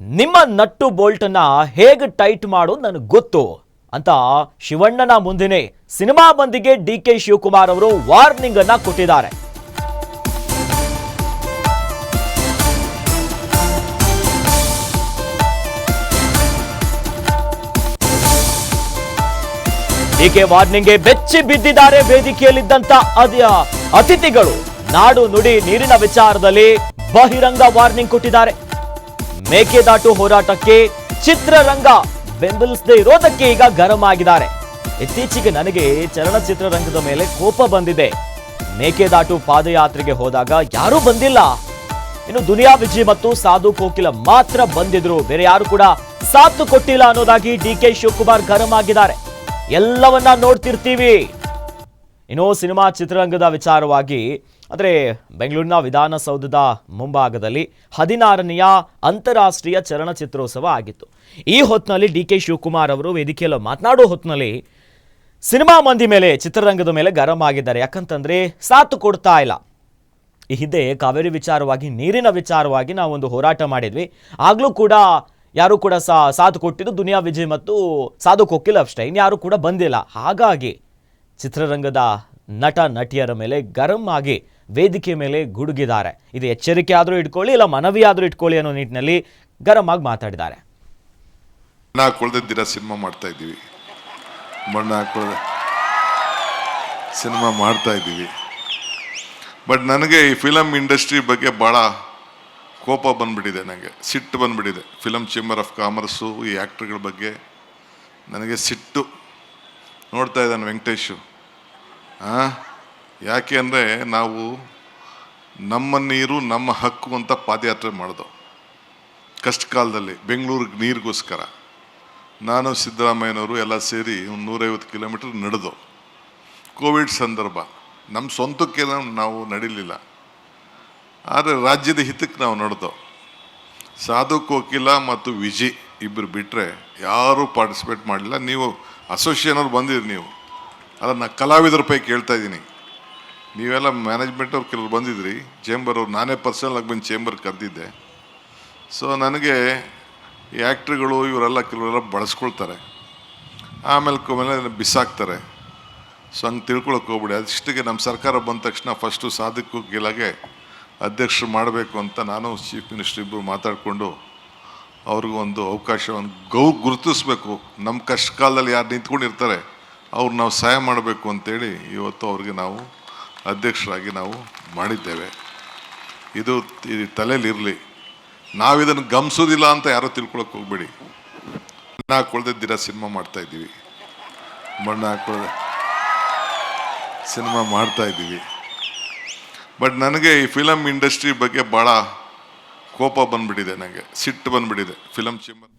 ನಿಮ್ಮ ನಟ್ಟು ಬೋಲ್ಟನ್ನ ಹೇಗೆ ಟೈಟ್ ಮಾಡೋದು ನನಗೆ ಗೊತ್ತು ಅಂತ ಶಿವಣ್ಣನ ಮುಂದಿನೇ ಸಿನಿಮಾ ಬಂದಿಗೆ ಡಿ ಕೆ ಶಿವಕುಮಾರ್ ಅವರು ವಾರ್ನಿಂಗ್ ಅನ್ನ ಕೊಟ್ಟಿದ್ದಾರೆ ಡಿಕೆ ವಾರ್ನಿಂಗ್ಗೆ ಬೆಚ್ಚಿ ಬಿದ್ದಿದ್ದಾರೆ ವೇದಿಕೆಯಲ್ಲಿದ್ದಂತ ಅದ್ಯ ಅತಿಥಿಗಳು. ನಾಡು ನುಡಿ ನೀರಿನ ವಿಚಾರದಲ್ಲಿ ಬಹಿರಂಗ ವಾರ್ನಿಂಗ್ ಕೊಟ್ಟಿದ್ದಾರೆ. ಮೇಕೆದಾಟು ಹೋರಾಟಕ್ಕೆ ಚಿತ್ರರಂಗ ಬೆಂಬಲಿಸದೇ ಇರೋದಕ್ಕೆ ಈಗ ಗರಂ ಆಗಿದ್ದಾರೆ ಇತ್ತೀಚೆಗೆ ನನಗೆ ಚಲನಚಿತ್ರರಂಗದ ಮೇಲೆ ಕೋಪ ಬಂದಿದೆ. ಮೇಕೆದಾಟು ಪಾದಯಾತ್ರೆಗೆ ಹೋದಾಗ ಯಾರೂ ಬಂದಿಲ್ಲ. ಇನ್ನು ದುನಿಯಾ ವಿಜಯ್ ಮತ್ತು ಸಾಧು ಕೋಕಿಲ ಮಾತ್ರ ಬಂದಿದ್ರು. ಬೇರೆ ಯಾರು ಕೂಡ ಸಾಥ್ ಕೊಟ್ಟಿಲ್ಲ ಅನ್ನೋದಾಗಿ ಡಿ ಕೆ ಶಿವಕುಮಾರ್ ಗರಂ ಆಗಿದ್ದಾರೆ ಎಲ್ಲವನ್ನ ನೋಡ್ತಿರ್ತೀವಿ. ಇನ್ನು ಸಿನಿಮಾ ಚಿತ್ರರಂಗದ ವಿಚಾರವಾಗಿ ಅಂದರೆ ಬೆಂಗಳೂರಿನ ವಿಧಾನಸೌಧದ ಮುಂಭಾಗದಲ್ಲಿ ಹದಿನಾರನೆಯ ಅಂತಾರಾಷ್ಟ್ರೀಯ ಚಲನಚಿತ್ರೋತ್ಸವ ಆಗಿತ್ತು. ಈ ಹೊತ್ತಿನಲ್ಲಿ ಡಿ ಕೆ ಶಿವಕುಮಾರ್ ಅವರು ವೇದಿಕೆಯಲ್ಲಿ ಮಾತನಾಡೋ ಹೊತ್ತಿನಲ್ಲಿ ಸಿನಿಮಾ ಮಂದಿ ಮೇಲೆ, ಚಿತ್ರರಂಗದ ಮೇಲೆ ಗರಂ ಆಗಿದ್ದಾರೆ. ಯಾಕಂತಂದರೆ ಸಾಥ್ ಕೊಡ್ತಾ ಇಲ್ಲ. ಈ ಹಿಂದೆ ಕಾವೇರಿ ವಿಚಾರವಾಗಿ, ನೀರಿನ ವಿಚಾರವಾಗಿ ನಾವೊಂದು ಹೋರಾಟ ಮಾಡಿದ್ವಿ. ಆಗಲೂ ಕೂಡ ಯಾರು ಕೂಡ ಸಾ, ಸಾಥ್ ಕೊಟ್ಟಿದ್ದು ದುನಿಯಾ ವಿಜಯ್ ಮತ್ತು ಸಾಧು ಕೊಕ್ಕಿಲ್ ಅಷ್ಟೇ ಇನ್ಯಾರು ಕೂಡ ಬಂದಿಲ್ಲ. ಹಾಗಾಗಿ ಚಿತ್ರರಂಗದ ನಟ, ನಟಿಯರ ಮೇಲೆ ಗರಂ ಆಗಿ ವೇದಿಕೆ ಮೇಲೆ ಗುಡುಗಿದ್ದಾರೆ. ಇದು ಎಚ್ಚರಿಕೆ ಆದರೂ ಇಟ್ಕೊಳ್ಳಿ, ಇಲ್ಲ ಮನವಿ ಆದರೂ ಇಟ್ಕೊಳ್ಳಿ ಅನ್ನೋ ನಿಟ್ಟಿನಲ್ಲಿ ಗರಮ್ ಆಗಿ ಮಾತಾಡಿದ್ದಾರೆ ಸಿನಿಮಾ ಮಾಡ್ತಾ ಇದ್ದೀವಿ. ಸಿನಿಮಾ ಮಾಡ್ತಾ ಇದ್ದೀವಿ. ಬಟ್ ನನಗೆ ಈ ಫಿಲಮ್ ಇಂಡಸ್ಟ್ರಿ ಬಗ್ಗೆ ಭಾಳ ಕೋಪ ಬಂದ್ಬಿಟ್ಟಿದೆ ನನಗೆ. ಸಿಟ್ಟು ಬಂದ್ಬಿಟ್ಟಿದೆ. ಫಿಲಮ್ ಚೇಂಬರ್ ಆಫ್ ಕಾಮರ್ಸು, ಈ ಆ್ಯಕ್ಟ್ರ್ಗಳ ಬಗ್ಗೆ ನನಗೆ ಸಿಟ್ಟು ನೋಡ್ತಾ ಇದ್ದಾನೆ ವೆಂಕಟೇಶು. ಹಾಂ ಯಾಕೆ ಅಂದರೆ ನಾವು ನಮ್ಮ ನೀರು, ನಮ್ಮ ಹಕ್ಕು ಅಂತ ಪಾದಯಾತ್ರೆ ಮಾಡಿದೋ. ಕಷ್ಟ ಕಾಲದಲ್ಲಿ ಬೆಂಗಳೂರಿಗೆ ನೀರಿಗೋಸ್ಕರ. ನಾನು ಸಿದ್ದರಾಮಯ್ಯನವರು ಎಲ್ಲ ಸೇರಿ ಒಂದು ನೂರೈವತ್ತು ಕಿಲೋಮೀಟ್ರ್ ನಡೆದು. ಕೋವಿಡ್ ಸಂದರ್ಭ, ನಮ್ಮ ಸ್ವಂತಕ್ಕೆ ನಾವು ನಡಿಲಿಲ್ಲ. ಆದರೆ ರಾಜ್ಯದ ಹಿತಕ್ಕೆ ನಾವು ನಡೆದೋ. ಸಾಧು ಕೋಕಿಲ ಮತ್ತು ವಿಜಿ ಇಬ್ಬರು ಬಿಟ್ಟರೆ ಯಾರೂ ಪಾರ್ಟಿಸಿಪೇಟ್ ಮಾಡಲಿಲ್ಲ. ನೀವು ಅಸೋಸಿಯೇಷನ್ ಅವ್ರು ಬಂದಿರಿ ನೀವು. ಅದನ್ನು ಕಲಾವಿದರ ಪೈ ಕೇಳ್ತಾ ಇದ್ದೀನಿ. ನೀವೆಲ್ಲ ಮ್ಯಾನೇಜ್ಮೆಂಟ್ ಅವ್ರು ಕೆಲವ್ರು ಬಂದಿದ್ರಿ ಚೇಂಬರ್ ಅವ್ರು, ನಾನೇ ಪರ್ಸನಲ್ ಆಗಿ ಬಂದು ಚೇಂಬರ್ ಕರೆದಿದ್ದೆ. ಸೊ ನನಗೆ ಈ ಆ್ಯಕ್ಟ್ರುಗಳು ಇವರೆಲ್ಲ ಕೆಲವರೆಲ್ಲ ಬಳಸ್ಕೊಳ್ತಾರೆ. ಆಮೇಲೆ ಕೊಮೇಲೆ ಬಿಸಾಕ್ತಾರೆ. ಸೊ ಹಂಗೆ ತಿಳ್ಕೊಳಕ್ಕೆ ಹೋಗ್ಬಿಡಿ. ಅದಿಷ್ಟಿಗೆ ನಮ್ಮ ಸರ್ಕಾರ ಬಂದ ತಕ್ಷಣ ಫಸ್ಟು ಸಾಧಕ ಗೆಲಾಗೆ ಅಧ್ಯಕ್ಷರು ಮಾಡಬೇಕು ಅಂತ ನಾನು ಚೀಫ್ ಮಿನಿಸ್ಟರ್ ಇಬ್ಬರು ಮಾತಾಡಿಕೊಂಡು ಅವ್ರಿಗೂ ಒಂದು ಅವಕಾಶವನ್ನು ಗೌ ಗುರುತಿಸ್ಬೇಕು. ನಮ್ಮ ಕಷ್ಟ ಕಾಲದಲ್ಲಿ ಯಾರು ನಿಂತ್ಕೊಂಡಿರ್ತಾರೆ, ಅವ್ರು ನಾವು ಸಹಾಯ ಮಾಡಬೇಕು ಅಂತೇಳಿ ಇವತ್ತು ಅವ್ರಿಗೆ ನಾವು ಅಧ್ಯಕ್ಷರಾಗಿ ನಾವು ಮಾಡಿದ್ದೇವೆ. ಇದು ತಲೆಯಲ್ಲಿರಲಿ. ನಾವಿದನ್ನು ಗಮನಿಸೋದಿಲ್ಲ ಅಂತ ಯಾರೋ ತಿಳ್ಕೊಳಕ್ಕೆ ಹೋಗ್ಬೇಡಿ. ಮಣ್ಣ ದಿನ ಸಿನಿಮಾ ಮಾಡ್ತಾ ಇದ್ದೀವಿ. ಮಣ್ಣ ಹಾಕೊಳ್ಳದೆ ಸಿನಿಮಾ ಮಾಡ್ತಾ ಇದ್ದೀವಿ. ಬಟ್ ನನಗೆ ಈ ಫಿಲಮ್ ಇಂಡಸ್ಟ್ರಿ ಬಗ್ಗೆ ಭಾಳ ಕೋಪ ಬಂದ್ಬಿಟ್ಟಿದೆ ನನಗೆ ಸಿಟ್ಟು ಬಂದ್ಬಿಟ್ಟಿದೆ. Film chamber